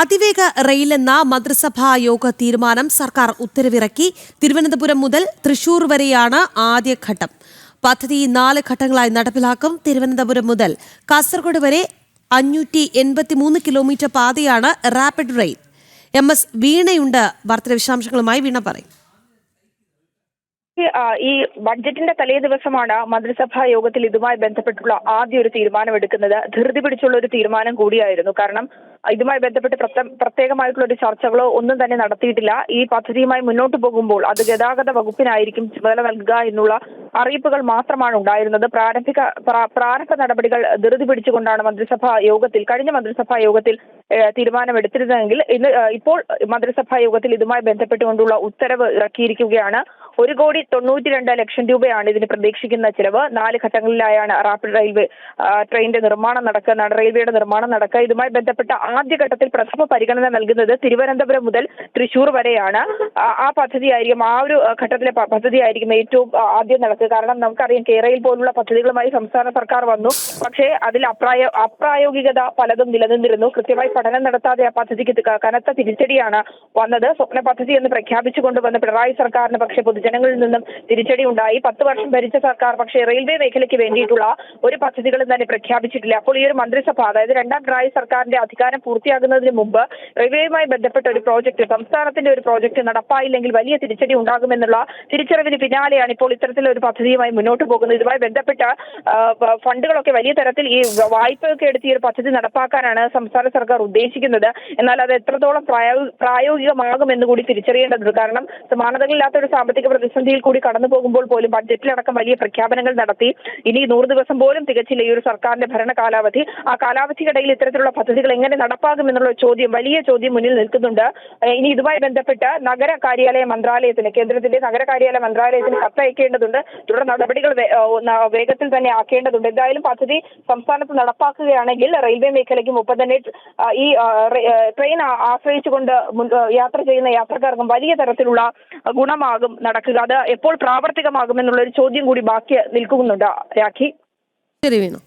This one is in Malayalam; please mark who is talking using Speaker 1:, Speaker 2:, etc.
Speaker 1: അതിവേഗ റെയിലെന്ന മന്ത്രിസഭാ യോഗ തീരുമാനം സർക്കാർ ഉത്തരവിറക്കി തിരുവനന്തപുരം മുതൽ തൃശൂർ വരെയാണ് ആദ്യഘട്ടം പദ്ധതി നാല് ഘട്ടങ്ങളായി നടപ്പിലാക്കും. തിരുവനന്തപുരം മുതൽ കാസർഗോഡ് വരെ അഞ്ഞൂറ്റി എൺപത്തിമൂന്ന് കിലോമീറ്റർ പാതയാണ് റാപ്പിഡ് റെയിൽ. എം എസ് വീണയുണ്ട്. വാർത്താ വിശദാംശങ്ങളുമായി വീണ പറയും.
Speaker 2: ഈ, ബഡ്ജറ്റിന്റെ തലേ ദിവസമാണ് മന്ത്രിസഭാ യോഗത്തിൽ ഇതുമായി ബന്ധപ്പെട്ടുള്ള ആദ്യ ഒരു തീരുമാനമെടുക്കുന്നത് ധൃതി പിടിച്ചുള്ള ഒരു തീരുമാനം കൂടിയായിരുന്നു. കാരണം ഇതുമായി ബന്ധപ്പെട്ട് പ്രത്യേകമായിട്ടുള്ള ഒരു ചർച്ചകളോ ഒന്നും തന്നെ നടത്തിയിട്ടില്ല. ഈ പദ്ധതിയുമായി മുന്നോട്ട് പോകുമ്പോൾ അത് ഗതാഗത വകുപ്പിനായിരിക്കും ചുമതല നൽകുക എന്നുള്ള അറിയിപ്പുകൾ മാത്രമാണ് ഉണ്ടായിരുന്നത്. പ്രാരംഭിക പ്രാരംഭ നടപടികൾ ധൃതി പിടിച്ചുകൊണ്ടാണ് മന്ത്രിസഭാ യോഗത്തിൽ കഴിഞ്ഞ മന്ത്രിസഭാ യോഗത്തിൽ ഏഹ്, തീരുമാനമെടുത്തിരുന്നതെങ്കിൽ ഇന്ന് ഇപ്പോൾ മന്ത്രിസഭാ യോഗത്തിൽ ഇതുമായി ബന്ധപ്പെട്ടുകൊണ്ടുള്ള ഉത്തരവ് ഇറക്കിയിരിക്കുകയാണ്. ഒരു കോടി തൊണ്ണൂറ്റി രണ്ട് ലക്ഷം രൂപയാണ് ഇതിന് പ്രതീക്ഷിക്കുന്ന ചിലവ്. നാല് ഘട്ടങ്ങളിലായാണ് റാപ്പിഡ് റെയിൽവേ ട്രെയിനിന്റെ നിർമ്മാണം നടക്കുക റെയിൽവേയുടെ നിർമ്മാണം നടക്കുക ഇതുമായി ബന്ധപ്പെട്ട ആദ്യഘട്ടത്തിൽ പ്രഥമ പരിഗണന നൽകുന്നത് തിരുവനന്തപുരം മുതൽ തൃശൂർ വരെയാണ്. ആ, പദ്ധതി പദ്ധതിയായിരിക്കും ആ ഒരു ഘട്ടത്തിലെ പദ്ധതി പദ്ധതിയായിരിക്കും ഏറ്റവും ആദ്യം നടക്കുക. കാരണം നമുക്കറിയാം കേരളയിൽ പോലുള്ള പദ്ധതികളുമായി സംസ്ഥാന സർക്കാർ വന്നു. പക്ഷേ അതിൽ അപ്രായ അപ്രായോഗികത പലതും നിലനിന്നിരുന്നു. കൃത്യമായി പഠനം നടത്താതെ ആ പദ്ധതിക്ക് കനത്ത തിരിച്ചടിയാണ് വന്നത്. സ്വപ്ന പദ്ധതി എന്ന് പ്രഖ്യാപിച്ചുകൊണ്ട് വന്ന പിണറായി സർക്കാരിന് പക്ഷേ പൊതുജനങ്ങളിൽ നിന്നും തിരിച്ചടി ഉണ്ടായി. പത്ത് വർഷം ഭരിച്ച സർക്കാർ പക്ഷേ റെയിൽവേ മേഖലയ്ക്ക് വേണ്ടിയിട്ടുള്ള ഒരു പദ്ധതികളും തന്നെ പ്രഖ്യാപിച്ചിട്ടില്ല. അപ്പോൾ ഈ ഒരു മന്ത്രിസഭ അതായത് രണ്ടാം പിണറായി സർക്കാരിന്റെ അധികാരം പൂർത്തിയാകുന്നതിന് മുമ്പ് റെയിൽവേയുമായി ബന്ധപ്പെട്ട ഒരു പ്രോജക്ട് സംസ്ഥാനത്തിന്റെ ഒരു പ്രോജക്ട് നടപ്പായില്ലെങ്കിൽ വലിയ തിരിച്ചടി ഉണ്ടാകുമെന്നുള്ള തിരിച്ചറിവിന് പിന്നാലെയാണ് ഇപ്പോൾ ഇത്തരത്തിലൊരു പദ്ധതിയുമായി മുന്നോട്ട് പോകുന്നത്. ഇതുമായി ബന്ധപ്പെട്ട ഫണ്ടുകളൊക്കെ വലിയ തരത്തിൽ ഈ വായ്പയൊക്കെ എടുത്ത് ഈ ഒരു പദ്ധതി നടപ്പാക്കാനാണ് സംസ്ഥാന സർക്കാർ ഉദ്ദേശിക്കുന്നത്. എന്നാൽ അത് എത്രത്തോളം പ്രായോഗികമാകും പ്രായോഗികമാകുമെന്ന് കൂടി തിരിച്ചറിയേണ്ടതുണ്ട്. കാരണം സമാനതകളില്ലാത്ത ഒരു സാമ്പത്തിക പ്രതിസന്ധിയിൽ കൂടി കടന്നു പോകുമ്പോൾ പോലും ബഡ്ജറ്റിലടക്കം വലിയ പ്രഖ്യാപനങ്ങൾ നടത്തി ഇനി നൂറ് ദിവസം പോലും തികച്ചില്ല ഈ ഒരു സർക്കാരിന്റെ ഭരണ കാലാവധി. ആ കാലാവധിക്കിടയിൽ ഇത്തരത്തിലുള്ള പദ്ധതികൾ എങ്ങനെ നടപ്പാകും എന്നുള്ള ചോദ്യം വലിയ ചോദ്യം മുന്നിൽ നിൽക്കുന്നുണ്ട്. ഇനി ഇതുമായി ബന്ധപ്പെട്ട് നഗര കാര്യാലയ മന്ത്രാലയത്തിന് കേന്ദ്രത്തിന്റെ നഗര കാര്യാലയ മന്ത്രാലയത്തിന് കത്തയക്കേണ്ടതുണ്ട്. തുടർ നടപടികൾ വേഗത്തിൽ തന്നെ ആക്കേണ്ടതുണ്ട്. എന്തായാലും പദ്ധതി സംസ്ഥാനത്ത് നടപ്പാക്കുകയാണെങ്കിൽ റെയിൽവേ മേഖലയ്ക്കും ഒപ്പം തന്നെ ഈ ട്രെയിൻ ആശ്രയിച്ചുകൊണ്ട് യാത്ര ചെയ്യുന്ന യാത്രക്കാർക്കും വലിയ തരത്തിലുള്ള ഗുണമാകും നടക്കുക. അത് എപ്പോൾ പ്രാവർത്തികമാകുമെന്നുള്ള ഒരു ചോദ്യം കൂടി ബാക്കി നിൽക്കുന്നുണ്ട് രാഖി.
Speaker 1: ശരി വീണു.